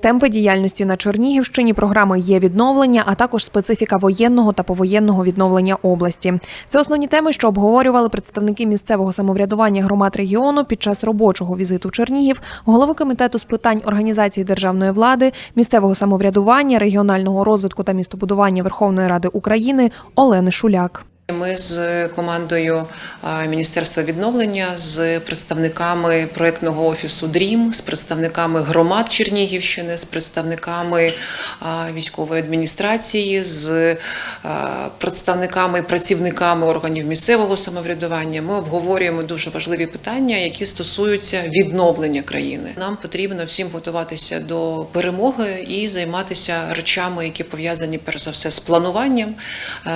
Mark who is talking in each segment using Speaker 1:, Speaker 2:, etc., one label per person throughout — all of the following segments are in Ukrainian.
Speaker 1: Темпи діяльності на Чернігівщині, програми є відновлення, а також специфіка воєнного та повоєнного відновлення області. Це основні теми, що обговорювали представники місцевого самоврядування громад регіону під час робочого візиту Чернігів, голови комітету з питань організації державної влади, місцевого самоврядування, регіонального розвитку та містобудування Верховної Ради України Олени Шуляк.
Speaker 2: Ми з командою Міністерства відновлення, з представниками проектного офісу ДРІМ, з представниками громад Чернігівщини, з представниками військової адміністрації, з представниками працівниками органів місцевого самоврядування. Ми обговорюємо дуже важливі питання, які стосуються відновлення країни. Нам потрібно всім готуватися до перемоги і займатися речами, які пов'язані перш за все з плануванням,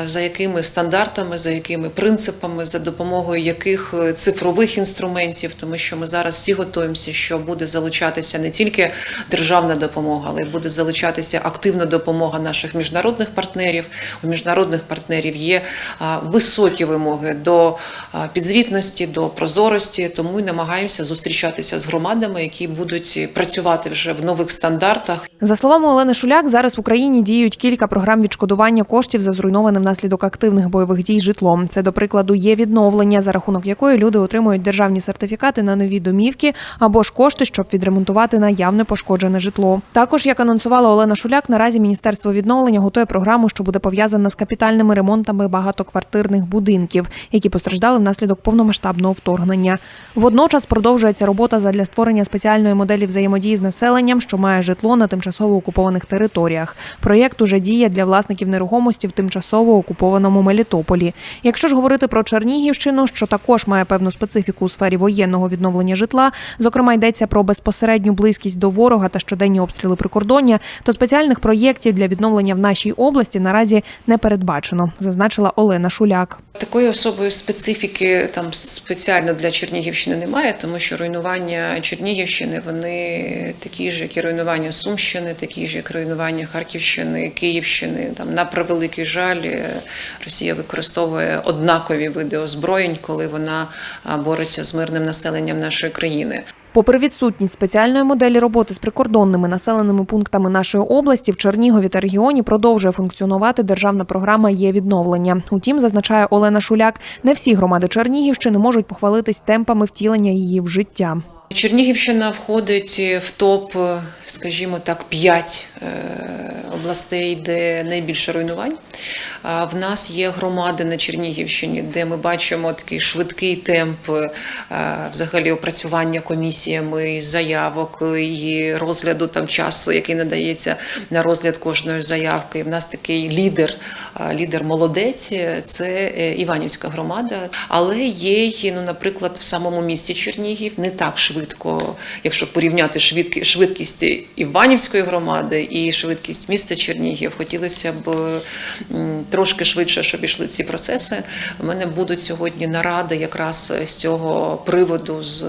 Speaker 2: за якими стандартами, за якими принципами, за допомогою яких е, цифрових інструментів, тому що ми зараз всі готуємося, що буде залучатися не тільки державна допомога, але й буде залучатися активна допомога наших міжнародних партнерів. У міжнародних партнерів є високі вимоги до підзвітності, до прозорості, тому й намагаємося зустрічатися з громадами, які будуть працювати вже в нових стандартах.
Speaker 1: За словами Олени Шуляк, зараз в Україні діють кілька програм відшкодування коштів за зруйноване внаслідок активних бойових дій житлом. Це, до прикладу, є відновлення, за рахунок якої люди отримують державні сертифікати на нові домівки або ж кошти, щоб відремонтувати наявне пошкоджене житло. Також, як анонсувала Олена Шуляк, наразі Міністерство відновлення готує програму, що буде пов'язана з капітальними ремонтами багатоквартирних будинків, які постраждали внаслідок повномасштабного вторгнення. Водночас продовжується робота задля створення спеціальної моделі взаємодії з населенням, що має житло на тимчасово окупованих територіях. Проєкт уже діє для власників нерухомості в тимчасово окупованому Мелітополі. Якщо ж говорити про Чернігівщину, що також має певну специфіку у сфері воєнного відновлення житла, зокрема йдеться про безпосередню близькість до ворога та щоденні обстріли прикордоння, то спеціальних проєктів для відновлення в нашій області наразі не передбачено, зазначила Олена Шуляк.
Speaker 2: Такої особої специфіки там спеціально для Чернігівщини немає, тому що руйнування Чернігівщини вони такі ж, як і руйнування Сумщини, такі ж, як руйнування Харківщини, Київщини. Там на превеликий жаль, е, Росія використовує однакові види озброєнь, коли вона бореться з мирним населенням нашої країни.
Speaker 1: Попри відсутність спеціальної моделі роботи з прикордонними населеними пунктами нашої області, в Чернігові та регіоні продовжує функціонувати державна програма є відновлення. Утім, зазначає Олена Шуляк, не всі громади Чернігівщини можуть похвалитись темпами втілення її в життя.
Speaker 2: Чернігівщина входить в топ, скажімо так, 5 областей, де найбільше руйнувань. В нас є громади на Чернігівщині, де ми бачимо такий швидкий темп е, взагалі опрацювання комісіями заявок і розгляду там часу, який надається на розгляд кожної заявки. В нас такий лідер, е, лідер молодець, це е, Іванівська громада. Але є, ну, наприклад, в самому місті Чернігів не так швидко, якщо порівняти швидкі- швидкість Іванівської громади і швидкість міста Чернігів. Хотілося б трошки швидше, щоб ішли ці процеси. У мене будуть сьогодні наради якраз з цього приводу з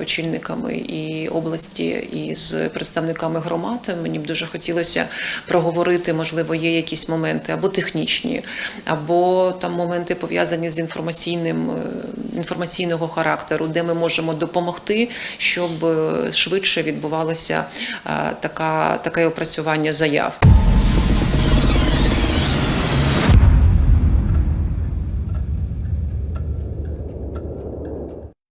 Speaker 2: очільниками і області, і з представниками громад. Мені б дуже хотілося проговорити, можливо, є якісь моменти або технічні, або там моменти пов'язані з інформаційним е, інформаційного характеру, де ми можемо допомогти, щоб швидше відбувалося е, така таке опрацювання заяв.